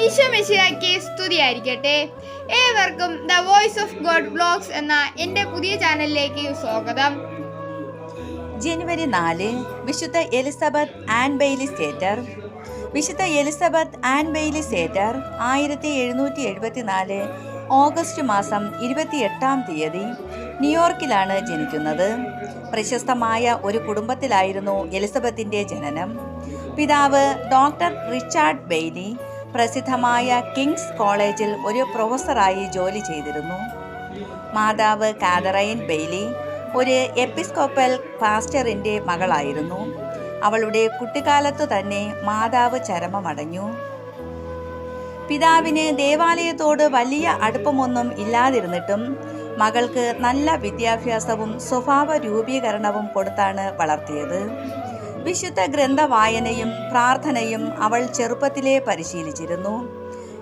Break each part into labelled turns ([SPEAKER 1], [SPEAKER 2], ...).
[SPEAKER 1] ഈശോ മെസ്സിയാക്കി സ്തുതിയായിരിക്കട്ടെ. ഏവർക്കും the voice of god blogs എന്ന എന്റെ പുതിയ ചാനലിലേക്ക് സ്വാഗതം.
[SPEAKER 2] ജനുവരി നാല് വിശുദ്ധ എലിസബത്ത് ആൻഡ് ബെയ്ലി സേറ്റർ. വിശുദ്ധ എലിസബത്ത് ആൻഡ് ബെയ്ലി സേറ്റർ ആയിരത്തി എഴുന്നൂറ്റി എഴുപത്തിനാല് ഓഗസ്റ്റ് മാസം ഇരുപത്തിയെട്ടാം തീയതി ന്യൂയോർക്കിലാണ് ജനിക്കുന്നത്. പ്രശസ്തമായ ഒരു കുടുംബത്തിലായിരുന്നു എലിസബത്തിന്റെ ജനനം. പിതാവ് ഡോക്ടർ റിച്ചാർഡ് ബെയ്ലി പ്രസിദ്ധമായ കിങ്സ് കോളേജിൽ ഒരു പ്രൊഫസറായി ജോലി ചെയ്തിരുന്നു. മാതാവ് കാതറൈൻ ബെയ്ലി ഒരു എപ്പിസ്കോപ്പൽ പാസ്റ്ററിന്റെ മകളായിരുന്നു. അവളുടെ കുട്ടിക്കാലത്തു തന്നെ മാതാവ് ചരമമടഞ്ഞു. പിതാവിന് ദേവാലയത്തോട് വലിയ അടുപ്പമൊന്നും ഇല്ലാതിരുന്നിട്ടും മകൾക്ക് നല്ല വിദ്യാഭ്യാസവും സ്വഭാവ രൂപീകരണവും കൊടുത്താണ് വളർത്തിയത്. വിശുദ്ധ ഗ്രന്ഥ വായനയും പ്രാർത്ഥനയും അവൾ ചെറുപ്പത്തിലേ പരിശീലിച്ചിരുന്നു.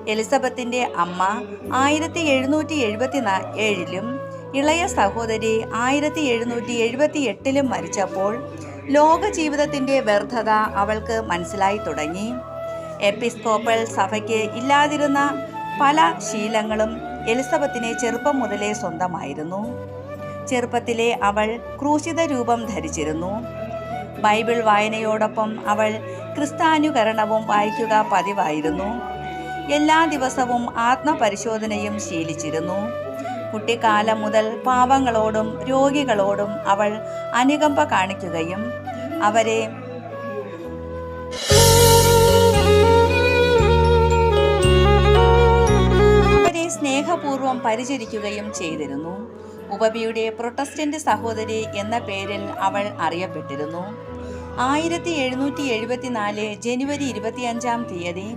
[SPEAKER 2] എലിസബത്തിന്റെ അമ്മ ആയിരത്തി എഴുന്നൂറ്റി എഴുപത്തി ഏഴിലും ഇളയ സഹോദരി ആയിരത്തി എഴുന്നൂറ്റി എഴുപത്തി എട്ടിലും മരിച്ചപ്പോൾ ലോക ജീവിതത്തിന്റെ വ്യർത്ഥത അവൾക്ക് മനസ്സിലായി തുടങ്ങി. എപ്പിസ്കോപ്പൽ സഭയ്ക്ക് ഇല്ലാതിരുന്ന പല ശീലങ്ങളും എലിസബത്തിനെ ചെറുപ്പം മുതലേ സ്വന്തമായിരുന്നു. ചെറുപ്പത്തിലെ അവൾ ക്രൂശിത രൂപം ധരിച്ചിരുന്നു. ബൈബിൾ വായനയോടൊപ്പം അവൾ ക്രിസ്താനുകരണവും വായിക്കുക പതിവായിരുന്നു. എല്ലാ ദിവസവും ആത്മപരിശോധനയും ശീലിച്ചിരുന്നു. കുട്ടിക്കാലം മുതൽ പാവങ്ങളോടും രോഗികളോടും അവൾ അനുകമ്പ കാണിക്കുകയും അവരെ അവരെ സ്നേഹപൂർവം പരിചരിക്കുകയും ചെയ്തിരുന്നു. ഉപബിയുടെ പ്രൊട്ടസ്റ്റന്റ് സഹോദരി എന്ന പേരിൽ അവൾ അറിയപ്പെട്ടിരുന്നു. ആയിരത്തി എഴുന്നൂറ്റി എഴുപത്തിനാല് ജനുവരി ഇരുപത്തിയഞ്ചാം തീയതി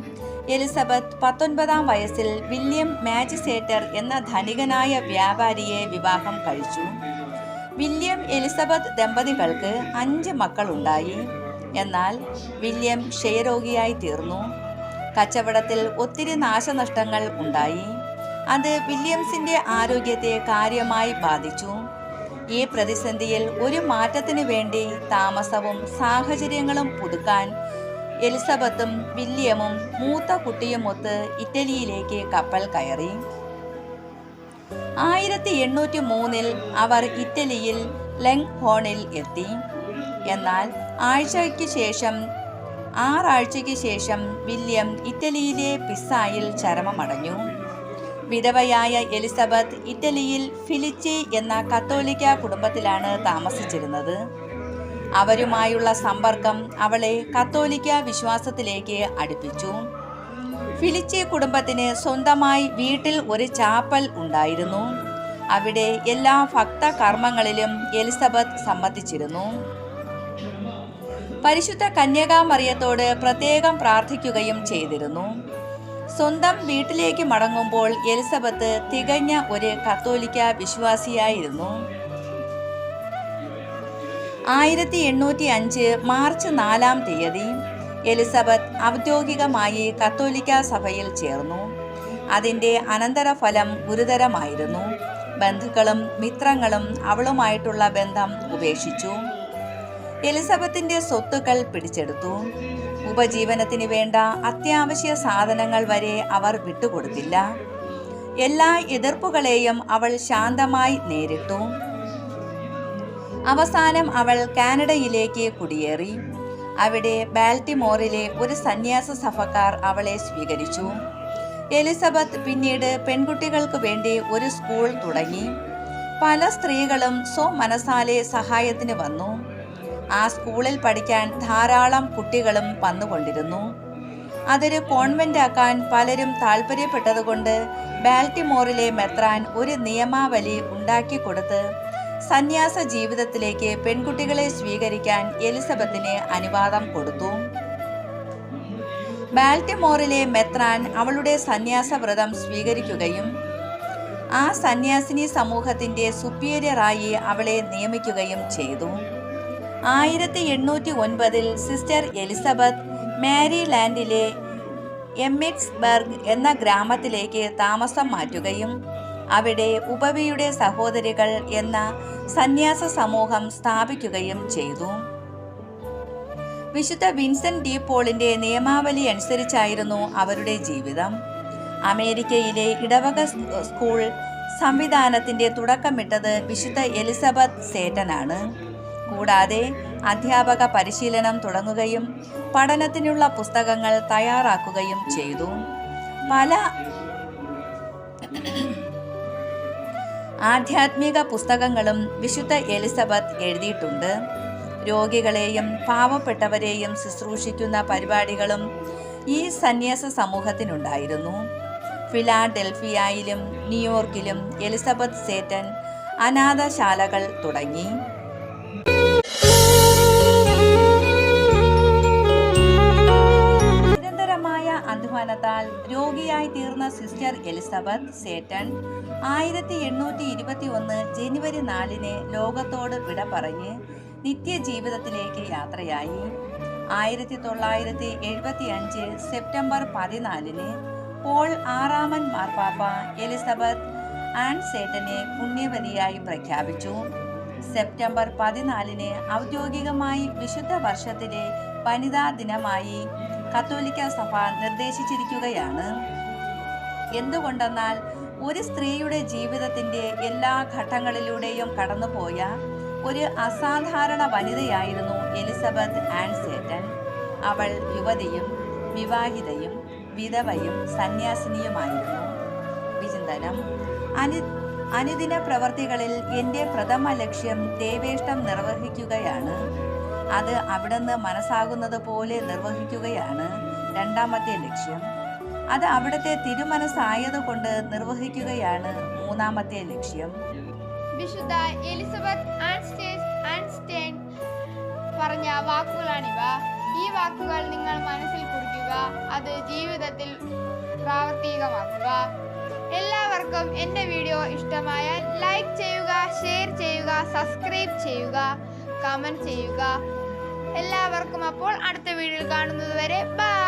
[SPEAKER 2] എലിസബത്ത് പത്തൊൻപതാം വയസ്സിൽ വില്യം മാജിസേറ്റർ എന്ന ധനികനായ വ്യാപാരിയെ വിവാഹം കഴിച്ചു. വില്യം എലിസബത്ത് ദമ്പതികൾക്ക് അഞ്ച് മക്കളുണ്ടായി. എന്നാൽ വില്യം ക്ഷയരോഗിയായി തീർന്നു. കച്ചവടത്തിൽ ഒത്തിരി നാശനഷ്ടങ്ങൾ ഉണ്ടായി. അത് വില്യംസിന്റെ ആരോഗ്യത്തെ കാര്യമായി ബാധിച്ചു. ഈ പ്രതിസന്ധിയിൽ ഒരു മാറ്റത്തിനു വേണ്ടി താമസവും സാഹചര്യങ്ങളും പുതുക്കാൻ എലിസബത്തും വില്യമും മൂത്ത കുട്ടിയുമൊത്ത് ഇറ്റലിയിലേക്ക് കപ്പൽ കയറി. ആയിരത്തി എണ്ണൂറ്റി മൂന്നിൽ അവർ ഇറ്റലിയിൽ ലെങ് ഹോണിൽ എത്തി. എന്നാൽ ആഴ്ചയ്ക്ക് ശേഷം ആറാഴ്ചയ്ക്ക് ശേഷം വില്യം ഇറ്റലിയിലെ പിസായിൽ ചരമമടഞ്ഞു. വിധവയായ എലിസബത്ത് ഇറ്റലിയിൽ ഫിലിച്ചി എന്ന കത്തോലിക്ക കുടുംബത്തിലാണ് താമസിച്ചിരുന്നത്. അവരുമായുള്ള സമ്പർക്കം അവളെ കത്തോലിക്ക വിശ്വാസത്തിലേക്ക് അടുപ്പിച്ചു. ഫിലിച്ചി കുടുംബത്തിന് സ്വന്തമായി വീട്ടിൽ ഒരു ചാപ്പൽ ഉണ്ടായിരുന്നു. അവിടെ എല്ലാ ഭക്ത കർമ്മങ്ങളിലും എലിസബത്ത് സമ്മതിച്ചിരുന്നു. പരിശുദ്ധ കന്യകാമറിയത്തോട് പ്രത്യേകം പ്രാർത്ഥിക്കുകയും ചെയ്തിരുന്നു. സ്വന്തം വീട്ടിലേക്ക് മടങ്ങുമ്പോൾ എലിസബത്ത് തികഞ്ഞ ഒരു കത്തോലിക്ക വിശ്വാസിയായിരുന്നു. ആയിരത്തി എണ്ണൂറ്റി അഞ്ച് മാർച്ച് നാലാം തീയതി എലിസബത്ത് ഔദ്യോഗികമായി കത്തോലിക്ക സഭയിൽ ചേർന്നു. അതിന്റെ അനന്തരഫലം ഗുരുതരമായിരുന്നു. ബന്ധുക്കളും മിത്രങ്ങളും അവളുമായിട്ടുള്ള ബന്ധം ഉപേക്ഷിച്ചു. എലിസബത്തിന്റെ സ്വത്തുക്കൾ പിടിച്ചെടുത്തു. ഉപജീവനത്തിന് വേണ്ട അത്യാവശ്യ സാധനങ്ങൾ വരെ അവർ വിട്ടുകൊടുത്തില്ല. എല്ലാ എതിർപ്പുകളെയും അവൾ ശാന്തമായി നേരിട്ടു. അവസാനം അവൾ കാനഡയിലേക്ക് കുടിയേറി. അവിടെ ബാൽട്ടിമോറിലെ ഒരു സന്യാസ സഭക്കാർ അവളെ സ്വീകരിച്ചു. എലിസബത്ത് പിന്നീട് പെൺകുട്ടികൾക്ക് വേണ്ടി ഒരു സ്കൂൾ തുടങ്ങി. പല സ്ത്രീകളും സ്വമനസാലെ സഹായത്തിന് വന്നു. ആ സ്കൂളിൽ പഠിക്കാൻ ധാരാളം കുട്ടികളും വന്നുകൊണ്ടിരുന്നു. അതൊരു കോൺവെന്റ് ആക്കാൻ പലരും താല്പര്യപ്പെട്ടതുകൊണ്ട് ബാൽട്ടിമോറിലെ മെത്രാൻ ഒരു നിയമാവലി ഉണ്ടാക്കി കൊടുത്ത് സന്യാസ ജീവിതത്തിലേക്ക് പെൺകുട്ടികളെ സ്വീകരിക്കാൻ എലിസബത്തിന് അനുവാദം കൊടുത്തു. ബാൽട്ടിമോറിലെ മെത്രാൻ അവളുടെ സന്യാസ വ്രതം സ്വീകരിക്കുകയും ആ സന്യാസിനി സമൂഹത്തിന്റെ സുപ്പീരിയറായി അവളെ നിയമിക്കുകയും ചെയ്തു. ആയിരത്തി എണ്ണൂറ്റി ഒൻപതിൽ സിസ്റ്റർ എലിസബത്ത് മാരിലാൻഡിലെ എമ്മിറ്റ്സ്ബർഗ് എന്ന ഗ്രാമത്തിലേക്ക് താമസം മാറ്റുകയും അവിടെ ഉപവിയുടെ സഹോദരികൾ എന്ന സന്യാസ സമൂഹം സ്ഥാപിക്കുകയും ചെയ്തു. വിശുദ്ധ വിൻസെന്റ് ഡി പോളിന്റെ നിയമാവലി അനുസരിച്ചായിരുന്നു അവരുടെ ജീവിതം. അമേരിക്കയിലെ ഇടവക സ്കൂൾ സംവിധാനത്തിന്റെ തുടക്കമിട്ടത് വിശുദ്ധ എലിസബത്ത് സേറ്റനാണ്. കൂടാതെ അധ്യാപക പരിശീലനം തുടങ്ങുകയും പഠനത്തിനുള്ള പുസ്തകങ്ങൾ തയ്യാറാക്കുകയും ചെയ്തു. പല ആധ്യാത്മിക പുസ്തകങ്ങളും വിശുദ്ധ എലിസബത്ത് എഴുതിയിട്ടുണ്ട്. രോഗികളെയും പാവപ്പെട്ടവരെയും ശുശ്രൂഷിക്കുന്ന പരിപാടികളും ഈ സന്യാസ സമൂഹത്തിനുണ്ടായിരുന്നു. ഫിലാഡൽഫിയയിലും ന്യൂയോർക്കിലും എലിസബത്ത് സേറ്റൻ അനാഥശാലകൾ തുടങ്ങി. അധ്വാനത്താൽ രോഗിയായി തീർന്ന സിസ്റ്റർ എലിസബത്ത് സേറ്റൻ ആയിരത്തി എണ്ണൂറ്റി ഇരുപത്തി ഒന്ന് ജനുവരി നാലിന് ലോകത്തോട് വിട പറഞ്ഞ് നിത്യജീവിതത്തിലേക്ക് യാത്രയായി. ആയിരത്തി തൊള്ളായിരത്തി എഴുപത്തി അഞ്ച് സെപ്റ്റംബർ പതിനാലിന് പോൾ ആറാമൻ മാർപ്പാപ്പ എലിസബത്ത് ആൻഡ് സേട്ടനെ പുണ്യവതിയായി പ്രഖ്യാപിച്ചു. സെപ്റ്റംബർ പതിനാലിന് ഔദ്യോഗികമായി വിശുദ്ധ വർഷത്തിലെ വനിതാ ദിനമായി കത്തോലിക്ക സഭ നിർദ്ദേശിച്ചിരിക്കുകയാണ്. എന്തുകൊണ്ടെന്നാൽ ഒരു സ്ത്രീയുടെ ജീവിതത്തിന്റെ എല്ലാ ഘട്ടങ്ങളിലൂടെയും കടന്നുപോയ ഒരു അസാധാരണ വനിതയായിരുന്നു എലിസബത്ത് ആൻഡ് സേറ്റൻ അവൾ യുവതിയും വിവാഹിതയും വിധവയും സന്യാസിനിയുമായിരുന്നു. വിചിന്തനം. അനു അനുദിന പ്രവർത്തികളിൽ എന്റെ പ്രഥമ ലക്ഷ്യം ദേവേഷ്ടം നിർവഹിക്കുകയാണ്. അത് അവിടുന്ന് മനസ്സാകുന്നത് പോലെ നിർവഹിക്കുകയാണ് രണ്ടാമത്തെ ലക്ഷ്യം. അത് അവിടുത്തെ തിരുമനസ്സായതുകൊണ്ട് നിർവഹിക്കുകയാണ് മൂന്നാമത്തെ ലക്ഷ്യം.
[SPEAKER 1] വിശുദ്ധ എലിസബത്ത് ആൻസ്റ്റേൻ പറഞ്ഞ വാക്കുകളാണിവ. ഈ വാക്കുകൾ നിങ്ങൾ മനസ്സിൽ കുറിക്കുക. അത് ജീവിതത്തിൽ പ്രാവർത്തികമാക്കുക. എല്ലാവർക്കും എന്റെ വീഡിയോ ഇഷ്ടമായാൽ ലൈക്ക് ചെയ്യുക ഷെയർ ചെയ്യുക സബ്സ്ക്രൈബ് ചെയ്യുക കമന്റ് ചെയ്യുക. എല്ലാവർക്കും അപ്പോൾ അടുത്ത വീഡിയോയിൽ കാണുന്നത് വരെ ബൈ